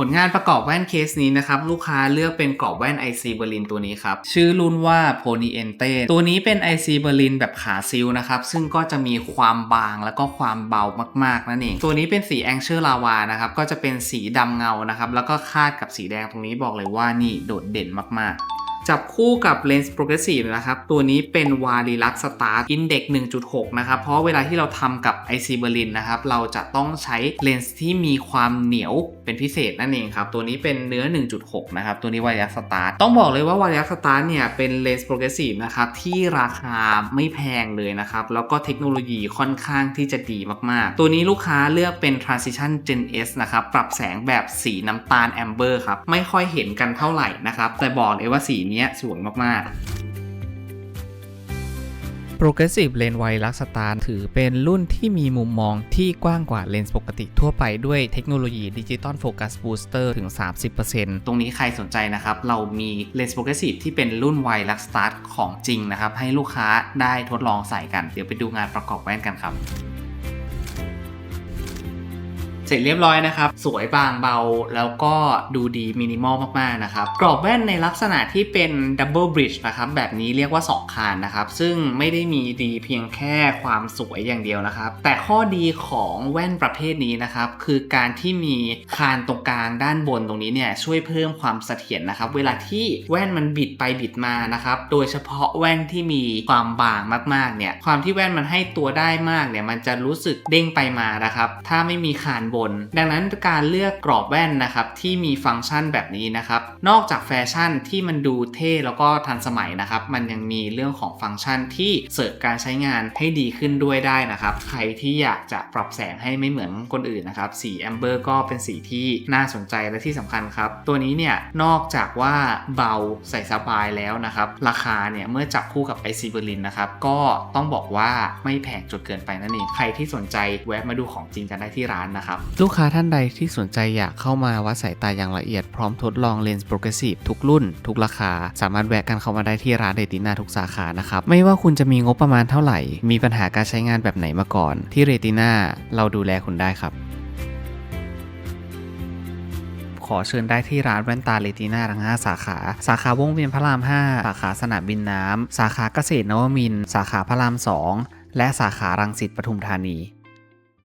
ผลงานประกอบแว่นเคสนี้นะครับ ลูกค้าเลือกเป็นกรอบแว่น IC เบอร์ลินตัวนี้ครับ ชื่อรุ่นว่า Poniente ตัวนี้เป็น IC เบอร์ลินแบบขาซิลนะครับ ซึ่งก็จะมีความบางแล้วก็ความเบามากๆนั่นเอง ตัวนี้เป็นสีแองเชอร์ลาวานะครับ ก็จะเป็นสีดำเงานะครับ แล้วก็คาดกับสีแดงตรงนี้บอกเลยว่านี่โดดเด่นมากๆ จับคู่กับเลนส์โปรเกรสซีฟนะครับ ตัวนี้เป็นวารีลักสตาร์อินเด็ก1.6 นะครับ เพราะเวลาที่เราทำกับ IC เบอร์ลินนะครับ เราจะต้องใช้เลนส์ที่มีความเหนียวเป็นพิเศษนั่นเองครับ ตัวนี้เป็นเนื้อ 1.6 นะครับ ตัวนี้วารีลักสตาร์ต้องบอกเลยว่าวารีลักสตาร์เนี่ยเป็นเลนส์โปรเกรสซีฟนะครับที่ราคาไม่แพงเลยนะครับ แล้วก็เทคโนโลยีค่อนข้างที่จะดีมากๆ ตัวนี้ลูกค้าเลือกเป็น Transition Gen S นะครับ ปรับแสงแบบสีน้ำตาลแอมเบอร์ครับ ไม่ค่อยเห็นกันเท่าไหร่นะครับ แต่บอกเลยว่าสีนี้ยสวยมากๆ Progressive Lens Wide Lux Star ถือเป็นรุ่นที่มีมุมมองที่กว้างกว่าเลนส์ปกติทั่วไปด้วยเทคโนโลยี Digital Focus Booster ถึง 30%ตรงนี้ใครสนใจนะครับ เรามีเลนส์โปรเกรสซีฟที่เป็นรุ่นไวลักสตาร์ทของจริงนะครับ ให้ลูกค้าได้ทดลองใส่กัน เดี๋ยวไปดูงานประกอบแว่นกันครับ เสร็จเรียบร้อยนะครับ สวยบางเบาแล้วก็ดูดีมินิมอลมากๆนะครับ กรอบแว่นในลักษณะที่เป็นดับเบิลบริดจ์นะครับ แบบนี้เรียกว่า 2 คานนะครับ ซึ่งไม่ได้มีดีเพียงแค่ความสวยอย่างเดียวนะครับ แต่ข้อดีของแว่นประเภทนี้นะครับ คือการที่มีคานตรงกลางด้านบนตรงนี้เนี่ยช่วยเพิ่มความเสถียรนะครับ เวลาที่แว่นมันบิดไปบิดมานะครับ โดยเฉพาะแว่นที่มีความบางมากๆเนี่ย ความที่แว่นมันให้ตัวได้มากเนี่ย มันจะรู้สึกเด้งไปมานะครับ ถ้าไม่มีคานบน ดังนั้นการเลือกกรอบแว่นนะครับที่มีฟังก์ชันแบบนี้นะครับ นอกจากแฟชั่นที่มันดูเท่แล้วก็ทันสมัยนะครับ มันยังมีเรื่องของฟังก์ชันที่เสริมการใช้งานให้ดีขึ้นด้วยได้นะครับ ใครที่อยากจะปรับแสงให้ไม่เหมือนคนอื่นนะครับ สีแอมเบอร์ก็เป็นสีที่น่าสนใจและที่สำคัญครับ ตัวนี้เนี่ยนอกจากว่าเบาใส่สบายแล้วนะครับ ราคาเนี่ยเมื่อจับคู่กับ IC เบอร์ลินนะครับ ก็ต้องบอกว่าไม่แพงจนเกินไปนั่นเอง ใครที่สนใจแวะมาดูของจริงกันได้ที่ร้านนะครับลูกค้าท่านใดที่สนใจอยากเข้ามาวัดสายตาอย่างละเอียดพร้อมทดลองเลนส์โปรเกรสซีฟทุกรุ่น ทุกราคา สามารถแวะกันเข้ามาได้ที่ร้านเดตินาทุกสาขานะครับ ไม่ว่าคุณจะมีงบประมาณเท่าไหร่ มีปัญหาการใช้งานแบบไหนมาก่อน ที่เรตินาเราดูแลคุณได้ครับขอเชิญได้ที่ร้านแว่นตาเรติน่าทั้ง 5 สาขา สาขาวงเวียนพระราม 5 สาขาสนามบินน้ำ สาขาเกษตรนวมิน สาขาพระราม 2 และสาขารังสิตปทุมธานี